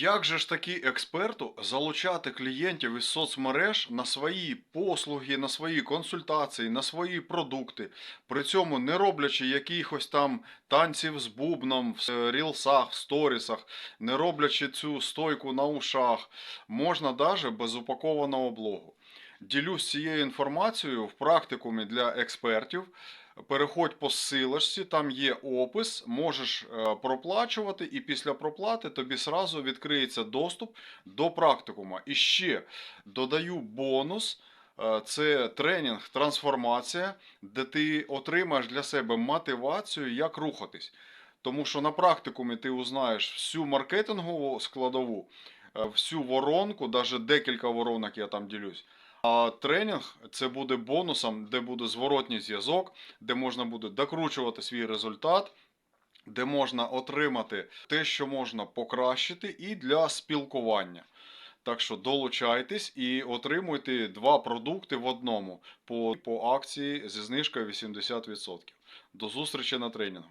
Як же ж таки експерту залучати клієнтів із соцмереж на свої послуги, на свої консультації, на свої продукти, при цьому не роблячи якихось там танців з бубном в рілсах, в сторісах, не роблячи цю стойку на ушах, можна навіть без упакованого блогу. Ділюсь цією інформацією в практикумі для експертів. Переходь по ссилочці, там є опис, можеш е, проплачувати, і після проплати тобі сразу відкриється доступ до практикума. І ще додаю бонус. е, Це тренінг трансформація, де ти отримаєш для себе мотивацію, як рухатись. Тому що на практикумі ти узнаєш всю маркетингову складову, всю воронку, навіть декілька воронок я там ділюсь. А тренінг це буде бонусом, де буде зворотній зв'язок, де можна буде докручувати свій результат, де можна отримати те, що можна покращити, і для спілкування. Так що долучайтесь і отримуйте два продукти в одному по, по акції зі знижкою 80%. До зустрічі на тренінгу.